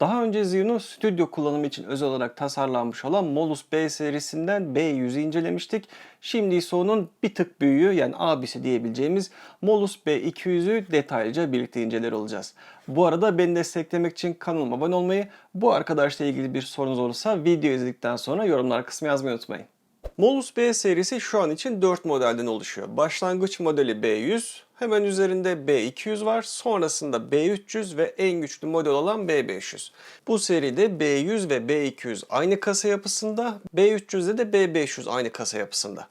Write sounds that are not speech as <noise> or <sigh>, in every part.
Daha önce Xeon'un stüdyo kullanımı için özel olarak tasarlanmış olan Molus B serisinden B100'ü incelemiştik. Şimdi ise onun bir tık büyüğü yani abisi diyebileceğimiz Molus B200'ü detaylıca birlikte inceler olacağız. Bu arada beni desteklemek için kanalıma abone olmayı, bu arkadaşla ilgili bir sorunuz olursa video izledikten sonra yorumlar kısmı yazmayı unutmayın. Molus B serisi şu an için 4 modelden oluşuyor. Başlangıç modeli B100, hemen üzerinde B200 var, sonrasında B300 ve en güçlü model olan B500. Bu seride B100 ve B200 aynı kasa yapısında, B300'de de B500 aynı kasa yapısında.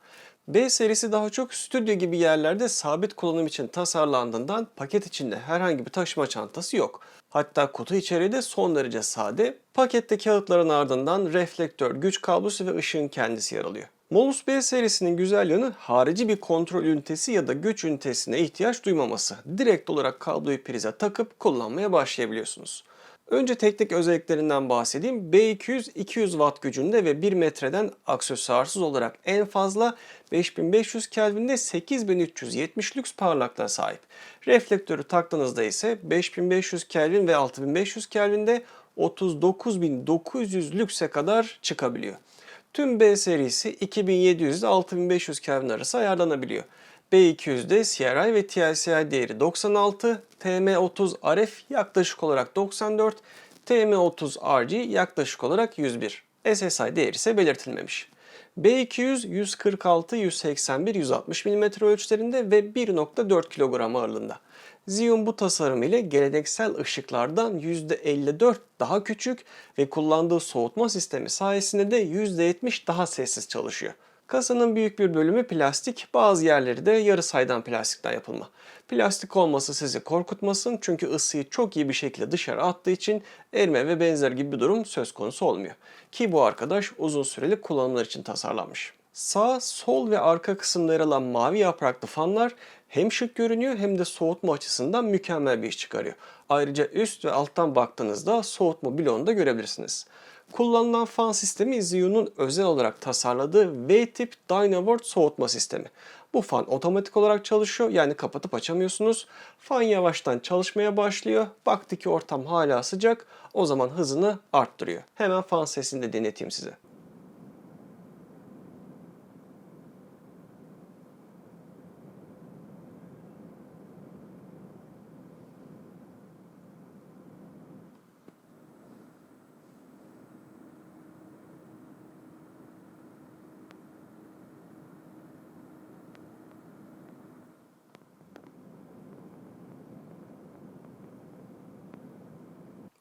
B serisi daha çok stüdyo gibi yerlerde sabit kullanım için tasarlandığından paket içinde herhangi bir taşıma çantası yok. Hatta kutu içeriği de son derece sade. Pakette kağıtların ardından reflektör, güç kablosu ve ışığın kendisi yer alıyor. Molus B serisinin güzel yanı harici bir kontrol ünitesi ya da güç ünitesine ihtiyaç duymaması. Direkt olarak kabloyu prize takıp kullanmaya başlayabiliyorsunuz. Önce teknik özelliklerinden bahsedeyim. B200 200 watt gücünde ve 1 metreden aksesuarsız olarak en fazla 5500 Kelvin'de 8370 lüks parlaklığa sahip. Reflektörü taktığınızda ise 5500 Kelvin ve 6500 Kelvin'de 39900 lükse kadar çıkabiliyor. Tüm B serisi 2700 ile 6500 Kelvin arası ayarlanabiliyor. B200'de CRI ve TLCI değeri 96, TM30 RF yaklaşık olarak 94, TM30 RG yaklaşık olarak 101. SSI değeri ise belirtilmemiş. B200 146, 181, 160 mm ölçülerinde ve 1.4 kilogram ağırlığında. Xeon bu tasarım ile geleneksel ışıklardan %54 daha küçük ve kullandığı soğutma sistemi sayesinde de %70 daha sessiz çalışıyor. Kasanın büyük bir bölümü plastik, bazı yerleri de yarı saydam plastikten yapılma. Plastik olması sizi korkutmasın çünkü ısıyı çok iyi bir şekilde dışarı attığı için erime ve benzer gibi bir durum söz konusu olmuyor. Ki bu arkadaş uzun süreli kullanımlar için tasarlanmış. Sağ, sol ve arka kısımda yer alan mavi yapraklı fanlar hem şık görünüyor hem de soğutma açısından mükemmel bir iş çıkarıyor. Ayrıca üst ve alttan baktığınızda soğutma bloğunu da görebilirsiniz. Kullanılan fan sistemi Xeon'un özel olarak tasarladığı V-tip Dynavort soğutma sistemi. Bu fan otomatik olarak çalışıyor yani kapatıp açamıyorsunuz. Fan yavaştan çalışmaya başlıyor. Baktı ki ortam hala sıcak o zaman hızını arttırıyor. Hemen fan sesini de deneteyim size.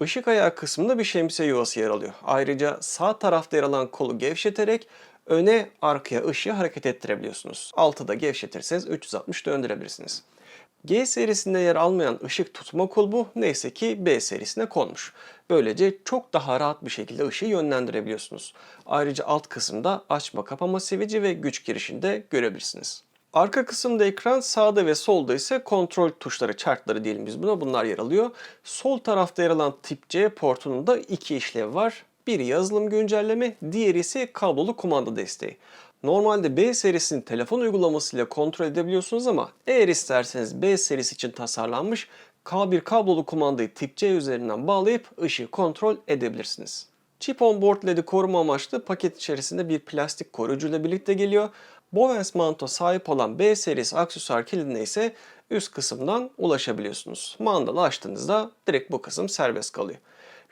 Işık ayağı kısmında bir şemsiye yuvası yer alıyor. Ayrıca sağ tarafta yer alan kolu gevşeterek öne arkaya ışığı hareket ettirebiliyorsunuz. Altı da gevşetirseniz 360 döndürebilirsiniz. G serisinde yer almayan ışık tutma kulbu neyse ki B serisine konmuş. Böylece çok daha rahat bir şekilde ışığı yönlendirebiliyorsunuz. Ayrıca alt kısımda açma kapama sivici ve güç girişini de görebilirsiniz. Arka kısımda ekran sağda ve solda ise kontrol tuşları, chartları diyelim biz buna bunlar yer alıyor. Sol tarafta yer alan tip C portunun da iki işlevi var. Biri yazılım güncelleme, diğeri ise kablolu kumanda desteği. Normalde B serisinin telefon uygulamasıyla kontrol edebiliyorsunuz ama eğer isterseniz B serisi için tasarlanmış K1 kablolu kumandayı tip C üzerinden bağlayıp ışığı kontrol edebilirsiniz. Chip on board LED'i koruma amaçlı paket içerisinde bir plastik koruyucuyla birlikte geliyor. Bowens manto sahip olan B serisi aksesuar kilidine ise üst kısımdan ulaşabiliyorsunuz. Mandalı açtığınızda direkt bu kısım serbest kalıyor.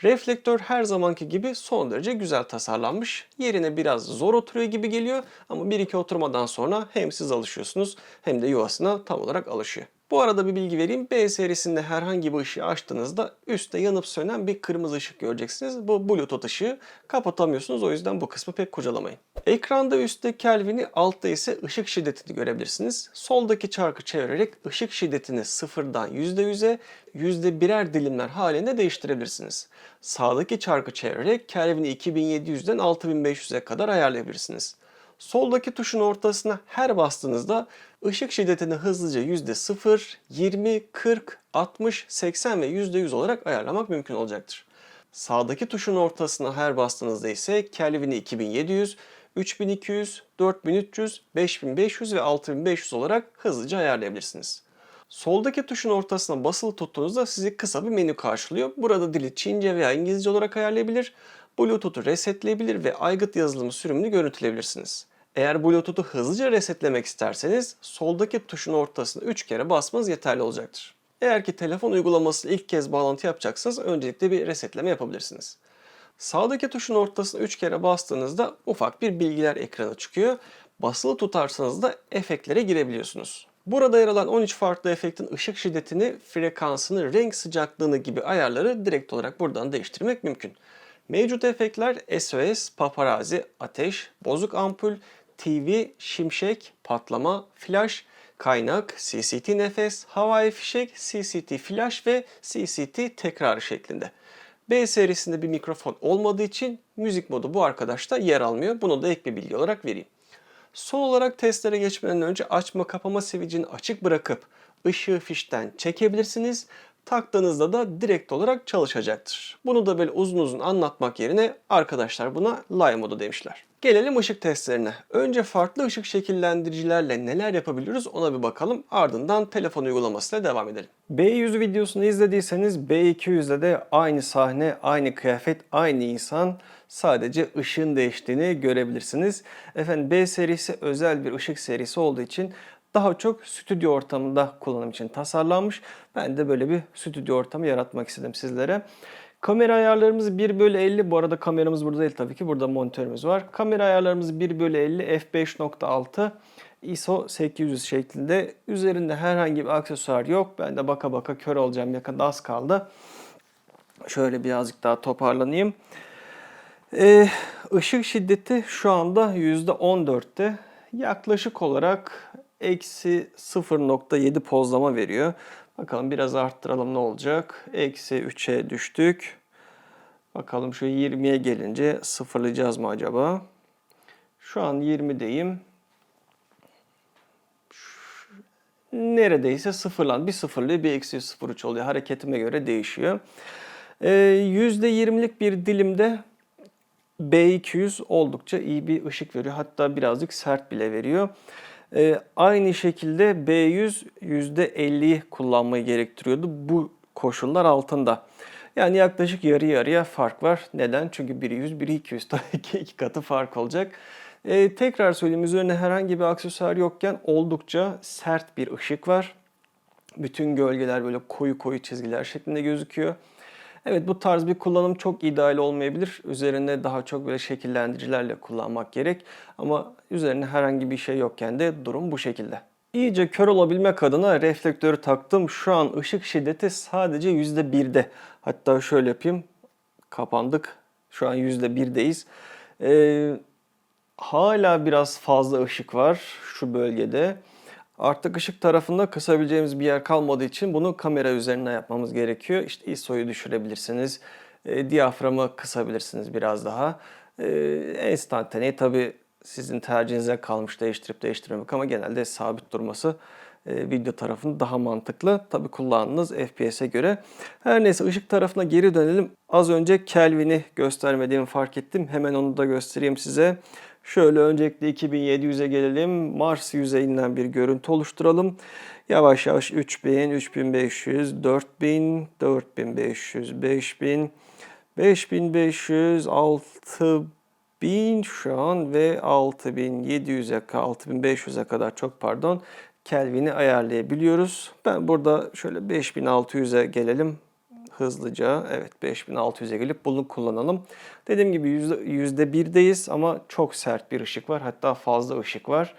Reflektör her zamanki gibi son derece güzel tasarlanmış. Yerine biraz zor oturuyor gibi geliyor ama bir iki oturmadan sonra hem siz alışıyorsunuz hem de yuvasına tam olarak alışıyor. Bu arada bir bilgi vereyim. B serisinde herhangi bir ışığı açtığınızda üstte yanıp sönen bir kırmızı ışık göreceksiniz. Bu Bluetooth ışığı kapatamıyorsunuz. O yüzden bu kısmı pek kurcalamayın. Ekranda üstte Kelvin'i, altta ise ışık şiddetini görebilirsiniz. Soldaki çarkı çevirerek ışık şiddetini sıfırdan %100'e %1'er dilimler halinde değiştirebilirsiniz. Sağdaki çarkı çevirerek Kelvin'i 2700'den 6500'e kadar ayarlayabilirsiniz. Soldaki tuşun ortasına her bastığınızda ışık şiddetini hızlıca %0, 20, 40, 60, 80 ve %100 olarak ayarlamak mümkün olacaktır. Sağdaki tuşun ortasına her bastığınızda ise Kelvin'i 2700, 3200, 4300, 5500 ve 6500 olarak hızlıca ayarlayabilirsiniz. Soldaki tuşun ortasına basılı tuttuğunuzda sizi kısa bir menü karşılıyor. Burada dili Çince veya İngilizce olarak ayarlayabilir, Bluetooth'u resetleyebilir ve aygıt yazılımı sürümünü görüntüleyebilirsiniz. Eğer Bluetooth'u hızlıca resetlemek isterseniz soldaki tuşun ortasına 3 kere basmanız yeterli olacaktır. Eğer ki telefon uygulamasıyla ilk kez bağlantı yapacaksanız öncelikle bir resetleme yapabilirsiniz. Sağdaki tuşun ortasına 3 kere bastığınızda ufak bir bilgiler ekranı çıkıyor. Basılı tutarsanız da efektlere girebiliyorsunuz. Burada yer alan 13 farklı efektin ışık şiddetini, frekansını, renk sıcaklığını gibi ayarları direkt olarak buradan değiştirmek mümkün. Mevcut efektler SOS, paparazzi, ateş, bozuk ampul, TV, şimşek, patlama, flash, kaynak, CCT nefes, havai fişek, CCT flash ve CCT tekrar şeklinde. B serisinde bir mikrofon olmadığı için müzik modu bu arkadaşta yer almıyor. Bunu da ek bir bilgi olarak vereyim. Son olarak testlere geçmeden önce açma kapama switch'ini açık bırakıp ışığı fişten çekebilirsiniz. Taktığınızda da direkt olarak çalışacaktır. Bunu da böyle uzun uzun anlatmak yerine arkadaşlar buna live modu demişler. Gelelim ışık testlerine. Önce farklı ışık şekillendiricilerle neler yapabiliyoruz ona bir bakalım. Ardından telefon uygulamasıyla devam edelim. B100 videosunu izlediyseniz B200'de de aynı sahne, aynı kıyafet, aynı insan sadece ışığın değiştiğini görebilirsiniz. Efendim B serisi özel bir ışık serisi olduğu için daha çok stüdyo ortamında kullanım için tasarlanmış. Ben de böyle bir stüdyo ortamı yaratmak istedim sizlere. Kamera ayarlarımız 1 bölü 50. Bu arada kameramız burada değil tabii ki. Burada monitörümüz var. Kamera ayarlarımız 1 bölü 50 f5.6 ISO 800 şeklinde. Üzerinde herhangi bir aksesuar yok. Ben de baka baka kör olacağım. Yakında az kaldı. Şöyle birazcık daha toparlanayım. Ee, ışık şiddeti şu anda %14'te. Yaklaşık olarak eksi 0.7 pozlama veriyor. Bakalım biraz arttıralım ne olacak. Eksi 3'e düştük. Bakalım şu 20'ye gelince sıfırlayacağız mı acaba? Şu an 20'deyim. Neredeyse sıfırlan. Bir sıfırlıyor bir eksi 0.3 oluyor. Hareketime göre değişiyor. Ee, %20'lik bir dilimde B200 oldukça iyi bir ışık veriyor. Hatta birazcık sert bile veriyor. Ee, aynı şekilde B100 %50'yi kullanmayı gerektiriyordu bu koşullar altında. Yani yaklaşık yarı yarıya fark var. Neden? Çünkü biri 100, biri 200. <laughs> Tabii ki iki katı fark olacak. Ee, tekrar söyleyeyim üzerine herhangi bir aksesuar yokken oldukça sert bir ışık var. Bütün gölgeler böyle koyu koyu çizgiler şeklinde gözüküyor. Evet bu tarz bir kullanım çok ideal olmayabilir. Üzerine daha çok böyle şekillendiricilerle kullanmak gerek. Ama üzerine herhangi bir şey yokken de durum bu şekilde. İyice kör olabilmek adına reflektörü taktım. Şu an ışık şiddeti sadece %1'de. Hatta şöyle yapayım. Kapandık. Şu an %1'deyiz. Ee, hala biraz fazla ışık var şu bölgede. Artık ışık tarafında kısabileceğimiz bir yer kalmadığı için bunu kamera üzerine yapmamız gerekiyor. İşte ISO'yu düşürebilirsiniz. E, diyaframı kısabilirsiniz biraz daha. E, enstantane tabi sizin tercihinize kalmış değiştirip değiştirmemek ama genelde sabit durması e, video tarafında daha mantıklı. Tabi kullandığınız FPS'e göre. Her neyse ışık tarafına geri dönelim. Az önce Kelvin'i göstermediğimi fark ettim. Hemen onu da göstereyim size. Şöyle öncelikle 2700'e gelelim. Mars yüzeyinden bir görüntü oluşturalım. Yavaş yavaş 3000, 3500, 4000, 4500, 5000, 5500, 6000 şu an ve 6700'e 6500'e kadar çok pardon Kelvin'i ayarlayabiliyoruz. Ben burada şöyle 5600'e gelelim hızlıca. Evet 5600'e gelip bunu kullanalım. Dediğim gibi %1'deyiz ama çok sert bir ışık var. Hatta fazla ışık var.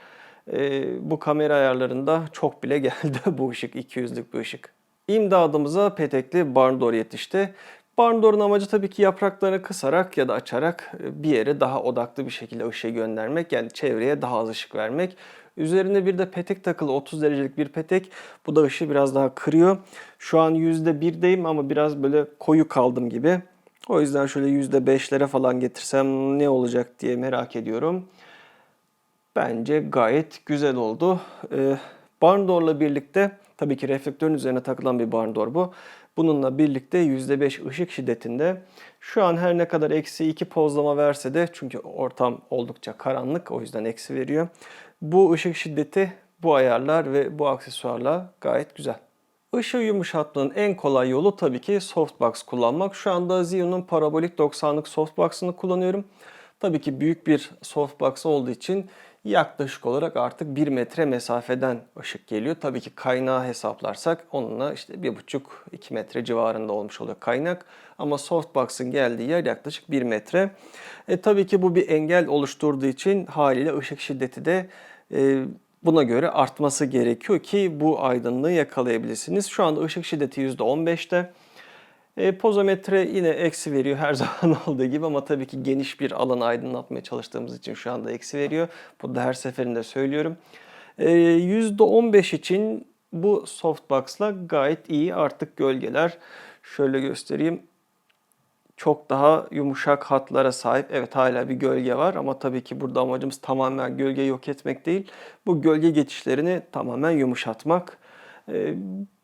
Ee, bu kamera ayarlarında çok bile <laughs> geldi bu ışık. 200'lük bir ışık. İmdadımıza petekli barn door yetişti. Barn door'un amacı tabii ki yapraklarını kısarak ya da açarak bir yere daha odaklı bir şekilde ışığı göndermek. Yani çevreye daha az ışık vermek. Üzerine bir de petek takılı 30 derecelik bir petek. Bu da ışığı biraz daha kırıyor. Şu an %1'deyim ama biraz böyle koyu kaldım gibi. O yüzden şöyle %5'lere falan getirsem ne olacak diye merak ediyorum. Bence gayet güzel oldu. Ee, barn birlikte tabii ki reflektörün üzerine takılan bir barn bu. Bununla birlikte %5 ışık şiddetinde şu an her ne kadar eksi 2 pozlama verse de çünkü ortam oldukça karanlık o yüzden eksi veriyor. Bu ışık şiddeti bu ayarlar ve bu aksesuarla gayet güzel. Işığı yumuşatmanın en kolay yolu tabii ki softbox kullanmak. Şu anda Zion'un parabolik 90'lık softbox'ını kullanıyorum. Tabii ki büyük bir softbox olduğu için yaklaşık olarak artık 1 metre mesafeden ışık geliyor. Tabii ki kaynağı hesaplarsak onunla işte 1,5-2 metre civarında olmuş oluyor kaynak. Ama softbox'ın geldiği yer yaklaşık 1 metre. E, tabii ki bu bir engel oluşturduğu için haliyle ışık şiddeti de buna göre artması gerekiyor ki bu aydınlığı yakalayabilirsiniz. Şu anda ışık şiddeti %15'te. E, pozometre yine eksi veriyor her <laughs> zaman olduğu gibi ama tabii ki geniş bir alanı aydınlatmaya çalıştığımız için şu anda eksi veriyor. Bu da her seferinde söylüyorum. E, %15 için bu softbox'la gayet iyi artık gölgeler. Şöyle göstereyim. Çok daha yumuşak hatlara sahip. Evet hala bir gölge var ama tabii ki burada amacımız tamamen gölge yok etmek değil. Bu gölge geçişlerini tamamen yumuşatmak. E,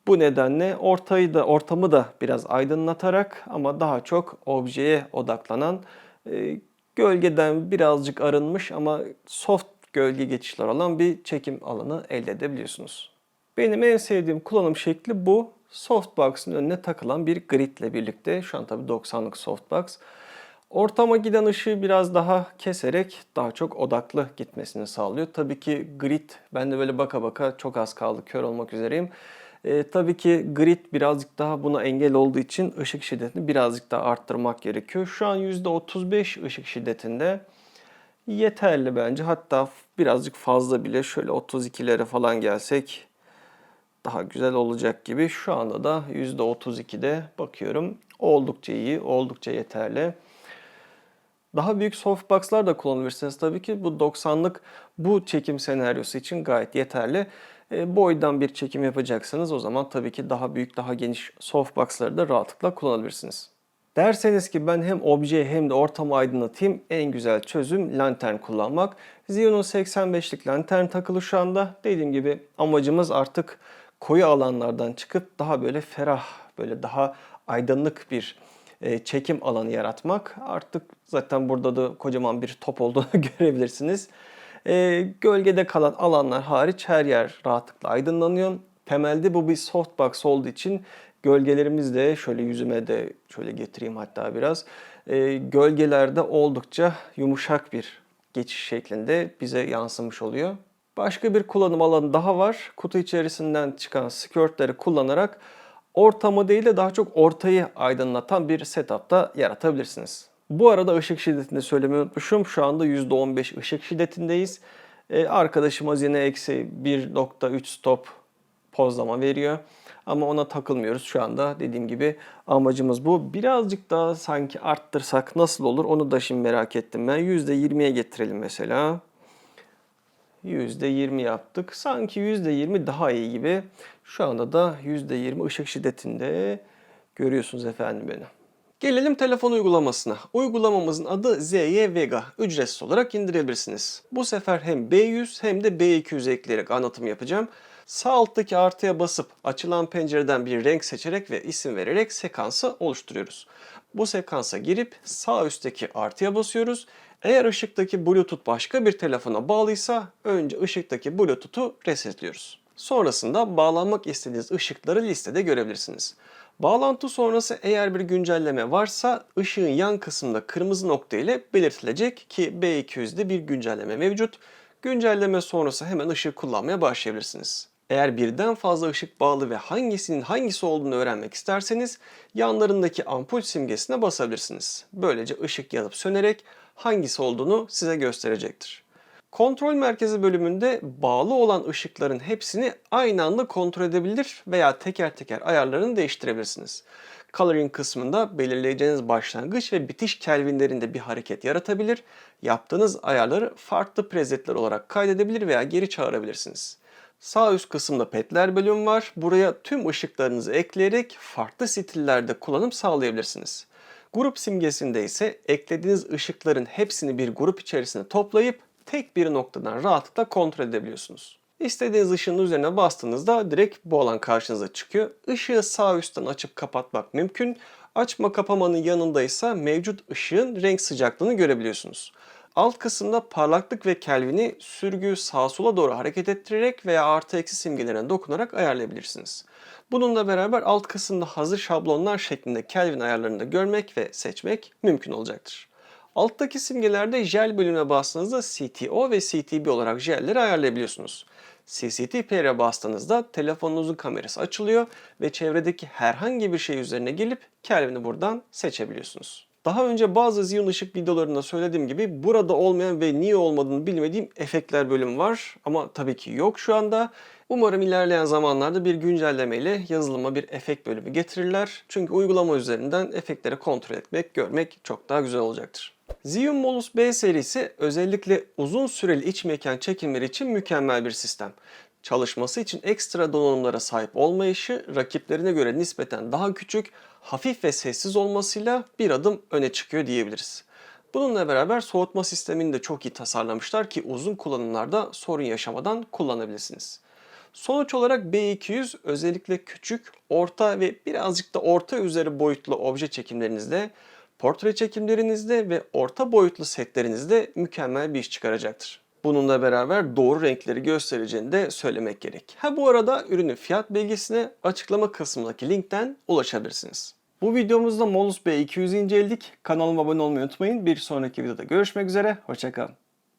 bu nedenle ortayı da ortamı da biraz aydınlatarak ama daha çok objeye odaklanan e, gölgeden birazcık arınmış ama soft gölge geçişler olan bir çekim alanı elde edebiliyorsunuz. Benim en sevdiğim kullanım şekli bu. Softbox'ın önüne takılan bir grid ile birlikte. Şu an tabii 90'lık softbox. Ortama giden ışığı biraz daha keserek daha çok odaklı gitmesini sağlıyor. Tabii ki grid, ben de böyle baka baka çok az kaldı, kör olmak üzereyim. E, tabii ki grid birazcık daha buna engel olduğu için ışık şiddetini birazcık daha arttırmak gerekiyor. Şu an %35 ışık şiddetinde yeterli bence. Hatta birazcık fazla bile şöyle 32'lere falan gelsek daha güzel olacak gibi. Şu anda da %32'de bakıyorum. Oldukça iyi, oldukça yeterli. Daha büyük softbox'lar da kullanabilirsiniz tabii ki. Bu 90'lık bu çekim senaryosu için gayet yeterli. E, boydan bir çekim yapacaksanız o zaman tabii ki daha büyük, daha geniş softbox'ları da rahatlıkla kullanabilirsiniz. Derseniz ki ben hem objeyi hem de ortamı aydınlatayım en güzel çözüm lantern kullanmak. Xeon'un 85'lik lantern takılı şu anda. Dediğim gibi amacımız artık koyu alanlardan çıkıp daha böyle ferah, böyle daha aydınlık bir e, çekim alanı yaratmak. Artık zaten burada da kocaman bir top olduğunu <laughs> görebilirsiniz. E, gölgede kalan alanlar hariç her yer rahatlıkla aydınlanıyor. Temelde bu bir softbox olduğu için gölgelerimiz de şöyle yüzüme de şöyle getireyim hatta biraz. E, gölgelerde oldukça yumuşak bir geçiş şeklinde bize yansımış oluyor. Başka bir kullanım alanı daha var. Kutu içerisinden çıkan skirtleri kullanarak ortamı değil de daha çok ortayı aydınlatan bir setupta yaratabilirsiniz. Bu arada ışık şiddetini söylemeyi unutmuşum. Şu anda %15 ışık şiddetindeyiz. Ee, arkadaşımız yine eksi 1.3 stop pozlama veriyor. Ama ona takılmıyoruz şu anda. Dediğim gibi amacımız bu. Birazcık daha sanki arttırsak nasıl olur onu da şimdi merak ettim ben. %20'ye getirelim mesela. %20 yaptık. Sanki %20 daha iyi gibi. Şu anda da %20 ışık şiddetinde görüyorsunuz efendim beni. Gelelim telefon uygulamasına. Uygulamamızın adı ZY Vega. Ücretsiz olarak indirebilirsiniz. Bu sefer hem B100 hem de B200 ekleyerek anlatım yapacağım. Sağ alttaki artıya basıp açılan pencereden bir renk seçerek ve isim vererek sekansı oluşturuyoruz. Bu sekansa girip sağ üstteki artıya basıyoruz. Eğer ışıktaki Bluetooth başka bir telefona bağlıysa önce ışıktaki Bluetooth'u resetliyoruz. Sonrasında bağlanmak istediğiniz ışıkları listede görebilirsiniz. Bağlantı sonrası eğer bir güncelleme varsa ışığın yan kısmında kırmızı nokta ile belirtilecek ki B200'de bir güncelleme mevcut. Güncelleme sonrası hemen ışığı kullanmaya başlayabilirsiniz. Eğer birden fazla ışık bağlı ve hangisinin hangisi olduğunu öğrenmek isterseniz yanlarındaki ampul simgesine basabilirsiniz. Böylece ışık yanıp sönerek hangisi olduğunu size gösterecektir. Kontrol merkezi bölümünde bağlı olan ışıkların hepsini aynı anda kontrol edebilir veya teker teker ayarlarını değiştirebilirsiniz. Coloring kısmında belirleyeceğiniz başlangıç ve bitiş kelvinlerinde bir hareket yaratabilir. Yaptığınız ayarları farklı presetler olarak kaydedebilir veya geri çağırabilirsiniz. Sağ üst kısımda petler bölümü var. Buraya tüm ışıklarınızı ekleyerek farklı stillerde kullanım sağlayabilirsiniz. Grup simgesinde ise eklediğiniz ışıkların hepsini bir grup içerisinde toplayıp tek bir noktadan rahatlıkla kontrol edebiliyorsunuz. İstediğiniz ışığın üzerine bastığınızda direkt bu alan karşınıza çıkıyor. Işığı sağ üstten açıp kapatmak mümkün. Açma kapamanın yanında ise mevcut ışığın renk sıcaklığını görebiliyorsunuz. Alt kısımda parlaklık ve kelvini sürgüyü sağa sola doğru hareket ettirerek veya artı eksi simgelerine dokunarak ayarlayabilirsiniz. Bununla beraber alt kısımda hazır şablonlar şeklinde kelvin ayarlarını da görmek ve seçmek mümkün olacaktır. Alttaki simgelerde jel bölümüne bastığınızda CTO ve CTB olarak jelleri ayarlayabiliyorsunuz. CCTP'ye bastığınızda telefonunuzun kamerası açılıyor ve çevredeki herhangi bir şey üzerine gelip Kelvin'i buradan seçebiliyorsunuz. Daha önce bazı Xeon ışık videolarında söylediğim gibi burada olmayan ve niye olmadığını bilmediğim efektler bölümü var ama tabii ki yok şu anda. Umarım ilerleyen zamanlarda bir güncelleme ile yazılıma bir efekt bölümü getirirler. Çünkü uygulama üzerinden efektleri kontrol etmek, görmek çok daha güzel olacaktır. Xeon Molus B serisi özellikle uzun süreli iç mekan çekimleri için mükemmel bir sistem. Çalışması için ekstra donanımlara sahip olmayışı rakiplerine göre nispeten daha küçük, hafif ve sessiz olmasıyla bir adım öne çıkıyor diyebiliriz. Bununla beraber soğutma sistemini de çok iyi tasarlamışlar ki uzun kullanımlarda sorun yaşamadan kullanabilirsiniz. Sonuç olarak B200 özellikle küçük, orta ve birazcık da orta üzeri boyutlu obje çekimlerinizde, portre çekimlerinizde ve orta boyutlu setlerinizde mükemmel bir iş çıkaracaktır. Bununla beraber doğru renkleri göstereceğini de söylemek gerek. Ha bu arada ürünün fiyat bilgisine açıklama kısmındaki linkten ulaşabilirsiniz. Bu videomuzda Molus B200'ü inceledik. Kanalıma abone olmayı unutmayın. Bir sonraki videoda görüşmek üzere. Hoşçakalın.